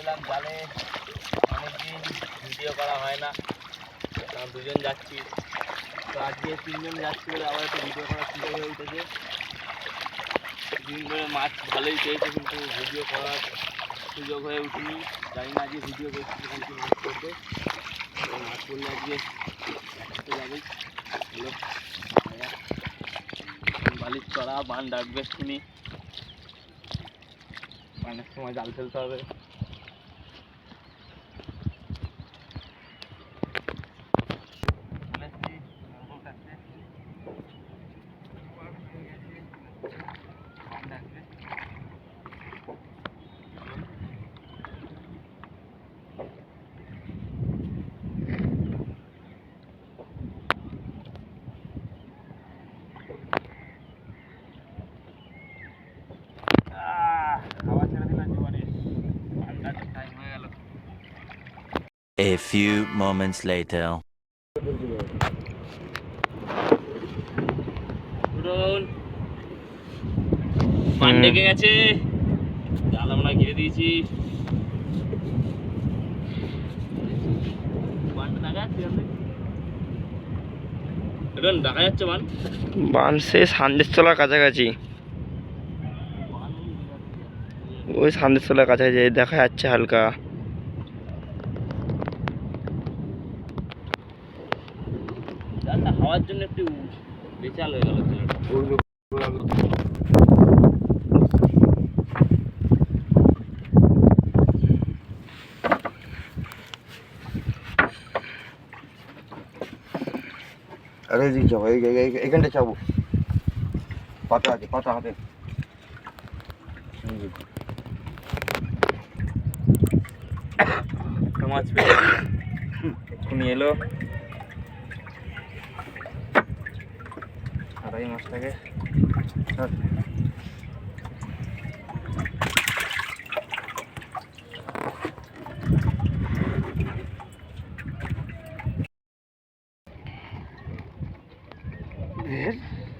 এলাম জালে। অনেকদিন ভিডিও করা হয় না। দুজন যাচ্ছি। তো আজকে তিনজন যাচ্ছি বলে আবার একটু ভিডিও করা সুযোগ হয়ে উঠেছে। দিন ধরে মাছ ভালোই পেয়েছে কিন্তু ভিডিও করার সুযোগ হয়ে উঠেনি। জানি না আজকে ভিডিও করছি যখন কি মাছ করবে। মাছ করলে আজকে একসাথে যাবেই হলো বালির চড়া, বান ডাকবে শুনি বানের সময় জাল ফেলতে হবে। A few moments later. পুরন পান ডেকে গেছে। জাল আমরা ঘিরে দিয়েছি। দেখা যাচ্ছে দেখা যাচ্ছে বান বান সে সান্দেশতলার কাছাকাছি। ওই সান্দেশতলার কাছাকাছি দেখা যাচ্ছে হালকা। হাওয়ার জন্য একটু বেচাল হয়ে গেল আরে এদিকে যাব এইখানটা যাব। পাতা আছে পাতা হাতে। মাছ এক্ষুনি এলো। আর এই মাছটাকে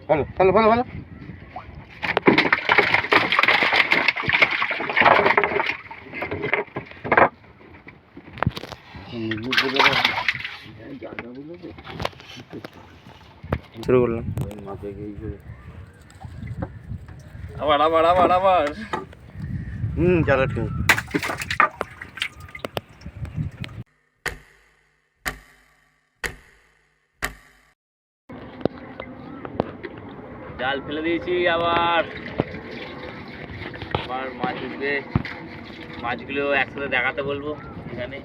ভালো ভালো ভালো ভালো শুরু করলাম। আবার আবার আবার আবার। হুম জায়গা ঠিক জাল ফেলে দিয়েছি আবার। আবার মাছ উঠবে। মাছগুলো একসাথে দেখাতে বলব এখানে।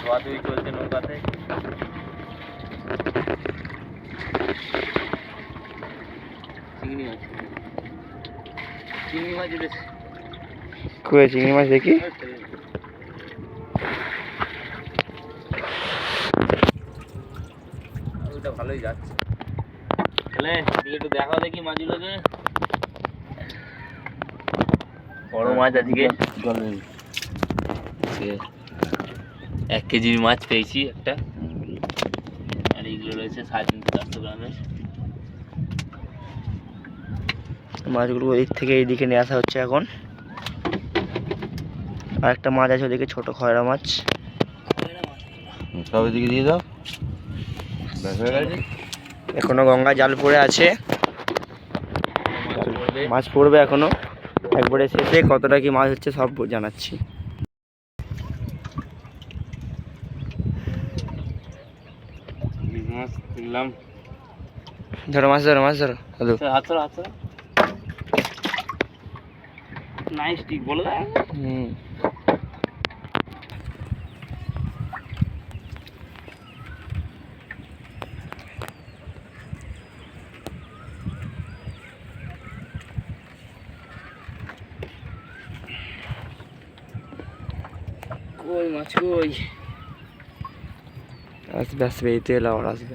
ধোয়াধুয়ি চলছে নৌকাতে। চিংড়ি মাছ। চিংড়ি মাছ উঠেছে কই চিংড়ি মাছ দেখি? ওটা ভালোই যাচ্ছে। তাহলে একটু দেখাও দেখি মাছগুলোকে। বড় মাছ আজকে। জলে আজকে এক কেজির মাছ পেয়েছি একটা। আর এইগুলো রয়েছে সাড়ে তিনশো চারশো গ্রামের। মাছগুলো এদিক থেকে এইদিকে নিয়ে আসা হচ্ছে এখন। আর একটা মাছ আছে ওদিকে ছোট খয়রা মাছ। সব এদিকে দিয়ে দাও। এখনও গঙ্গা জাল পড়ে আছে। মাছ পড়বে। এখনও। একবারে শেষে কতটা কি মাছ হচ্ছে সব জানাচ্ছি। মাছ ধরো মাছ ধরো মাছ ধরো। হাত ধরো হাত ধরো নাইস ঠিক বলে দেয় হুম। কই মাছ কই? আসবে আসবে এই তেল আবার আসবে।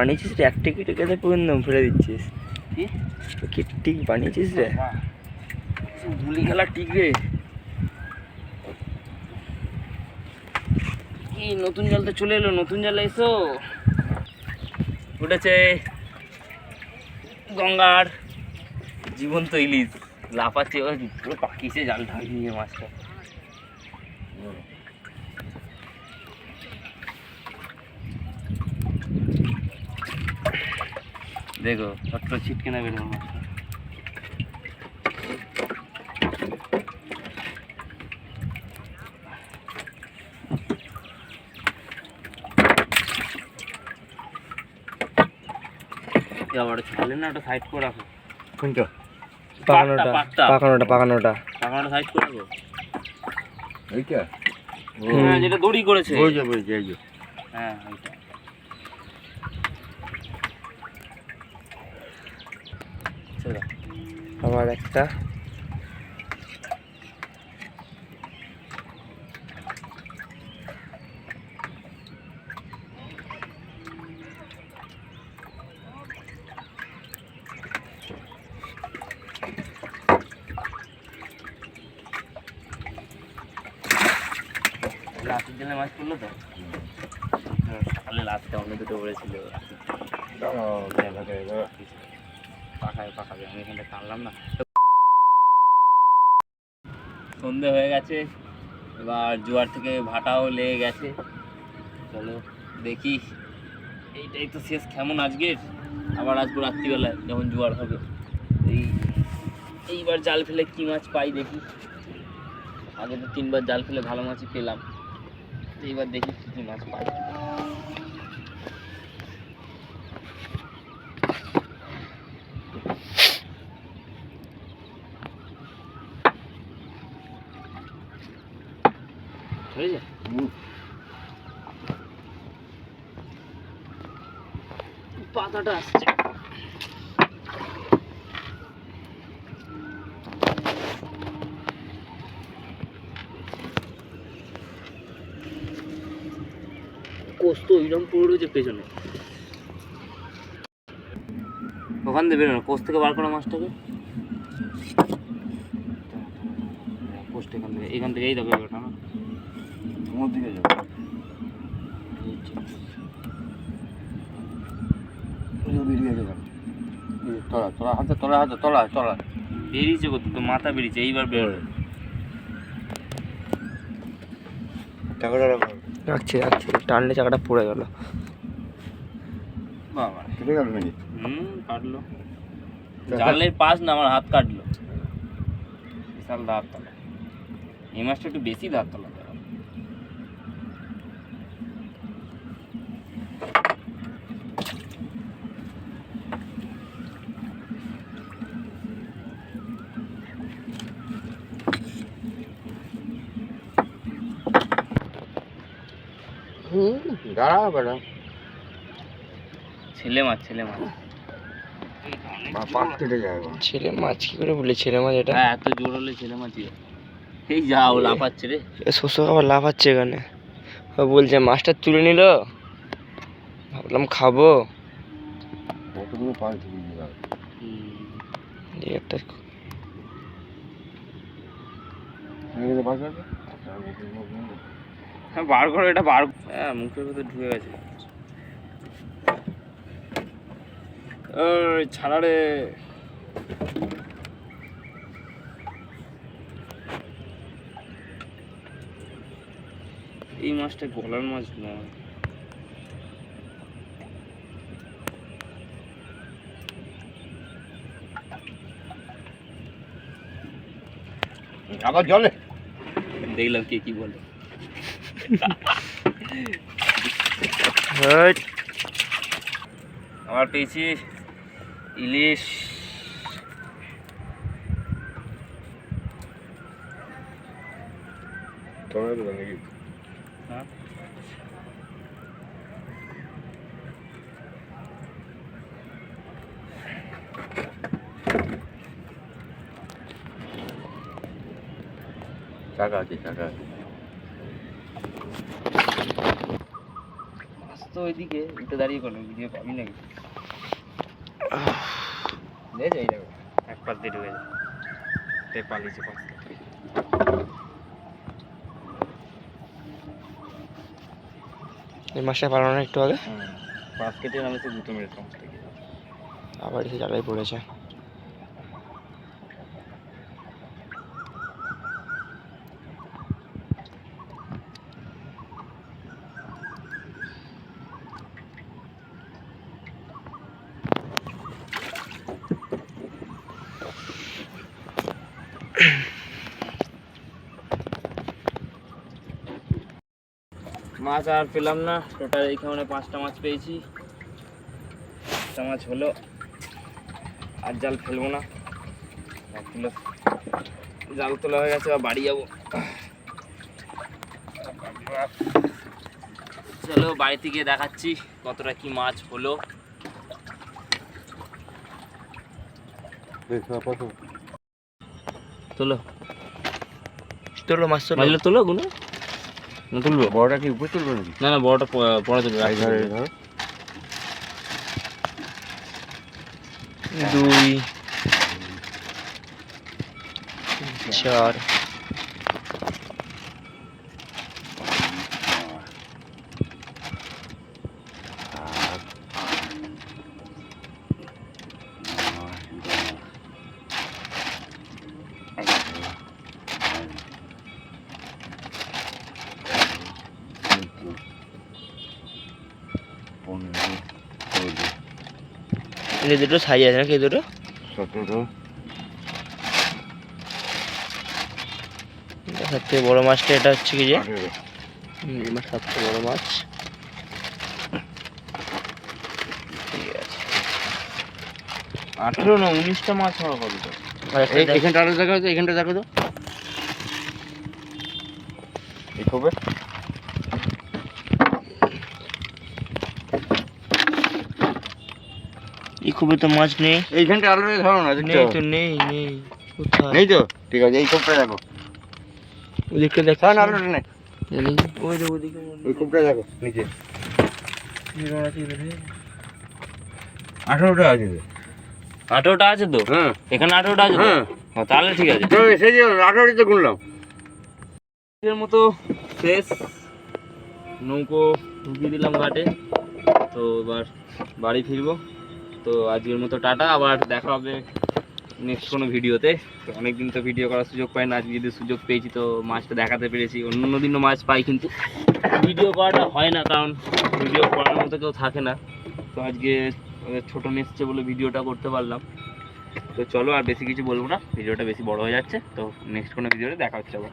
বানিয়েছিস রে? একটা কেটে কেটে পর্যন্ত ফেলে দিচ্ছিস। কি? কি ঠিক বানিয়েছিস রে? গুলি খেলা টিক রে। কি নতুন জল তো চলে এলো নতুন জল এসো। উঠেছে। গঙ্গার জীবন্ত ইলিশ। লাফাচ্ছে পুরো পাকিছে জাল ঢাক নিয়ে মাছটা। দেখো ছোট্ট ছিটকে না বেরো আবার ছাড়লে না ওটা সাইড করে রাখো। কোনটা? পাকানোটা। পাকানোটা পাকানোটা। টাকাটা সাইড করে রাখো। এইটা? হ্যাঁ যেটা দড়ি করেছে। ওই যে ওই যে হ্যাঁ ওইটা ছেড়ে দাও। আবার একটা। লাস্টের জন্য মাছ পড়ল তো? তাহলে লাস্টে অন্য দুটো পড়েছিল। পাখায় পাখাবে, আমি এখানটা টানলাম না। সন্ধে হয়ে গেছে, এবার জোয়ার থেকে ভাটাও লেগে গেছে। চলো দেখি, এইটাই তো শেষ, কেমন আজকের? আবার আসব রাত্রিবেলায়, যখন জোয়ার হবে। এই, এইবার জাল ফেলে কি মাছ পাই দেখি। আগে তো তিনবার জাল ফেলে ভালো মাছই পেলাম। এইবার দেখি কি মাছ পাই। হয়েছে? হুম। পাতাটা আসছে। কোষ তো ওইরকম রয়েছে পেছনে। ওখান থেকে বেরোনো কোষ থেকে বার করা মাছটাকে? কোষটা এখান থেকে এখান থেকে এই দেখো না? তোমার দিকে যাও ওই যে বেরিয়ে গেছে কেন? এই যে তলা তলা হাতে তলা হাতে তলা তলা বেরিয়েছে কত? তো মাথা বেরিয়েছে এইবার বেরোবে রাখছি রাখছি। টানলে চাকাটা পড়ে গেল। বাবা কেটে গেল নাকি? হুম কাটলো। পাশ না আমার হাত কাটলো। বিশাল তলা এই মাছটা একটু বেশি ধার তলা হুম দাঁড়া ছেলে মাছ ছেলে মাছ ছেলে মাছ কি করে বলি ছেলে মাছ এটা হ্যাঁ এত জোর হলে ছেলে মাছই হয়। এই যাও লাফাচ্ছে রে। শস্য খাবার লাভ হচ্ছে এখানে। ও বলছে মাছটা তুলে নিল? ভাবলাম খাব। একটা হ্যাঁ বার করো এটা বার হ্যাঁ মুখের ভিতরে ঢুকে গেছে। ছাড়া রে। এই মাছটা গলার মাছ নয়। আবার জলে। দেখলাম কে কি বলে। আমার পেয়েছি ইলিশ তোমরা তো নাকি হ্যাঁ চাকা আছে চাকা আছে মাছ তো ওইদিকে একটু দাঁড়িয়ে করল ভিডিও পাবি নাকি লে এই দেখো। এক পাশ দিয়ে ঢুকে যায় তে পালিয়েছে পাশ থেকে। এই মাসে পালানো একটু আগে? পাঁচ পাশ কেটে নামে তো দুটো মিনিট। আবার এসে জায়গায় পড়েছে। মাছ আর পেলাম না। টোটাল এইখানে পাঁচটা মাছ পেয়েছি। পাঁচটা মাছ হলো আর জাল ফেলব না। জাল তোলা হয়ে গেছে আর বাড়ি যাব। চলো বাড়িতে গিয়ে দেখাচ্ছি কতটা কি মাছ হলো। তোলো। তোলো মাছ তোলো। গুলো না তুলবো? বড়টা কি উপরে তুলবো নাকি? না না বড়টা পরে তুলবো দুই চার এই দুটো সাইজ আছে নাকি দুটো? সতেরো। সব থেকে বড় মাছটা এটা হচ্ছে কি যে? এবার সব থেকে বড় মাছ। আঠেরো না উনিশটা মাছ হওয়া হবে তো। দেখ- এখানটা আরও দেখা তো এখানটা দেখো তো খবর খুবই তো মাছ নেই। এইখানটা আরও ধরো না নেই তো নেই নেই। কোথায়? নেই তো? ঠিক আছে এই কোপটা দেখো। ওদিকটা দেখ না আরও নেই। জানি। ওই যে ওদিকে ওই কোপটা দেখো নিচে। আঠারোটা আছে আঠেরোটা আছে তো? হ্যাঁ। এখানে আঠেরোটা আছে তো? হ্যাঁ। তাহলে ঠিক আছে। তো সেই যে আঠারোটি তো গুনলাম। এর মতো শেষ নৌকো ঢুকিয়ে দিলাম ঘাটে। তো এবার বাড়ি ফিরবো। তো আজকের মতো টাটা, আবার দেখা হবে নেক্সট কোনো ভিডিওতে। অনেকদিন তো ভিডিও করার সুযোগ পাই না, আজকে যদি সুযোগ পেয়েছি তো মাছটা দেখাতে পেরেছি। অন্য দিনও মাছ পাই কিন্তু। ভিডিও করাটা হয় না, কারণ ভিডিও করার মতো কেউ থাকে না। তো আজকে ছোটো এসছে বলে ভিডিওটা করতে পারলাম। তো চলো আর বেশি কিছু বলব না ভিডিওটা বেশি বড় হয়ে যাচ্ছে। তো নেক্সট কোনো ভিডিওতে দেখা হচ্ছে আবার।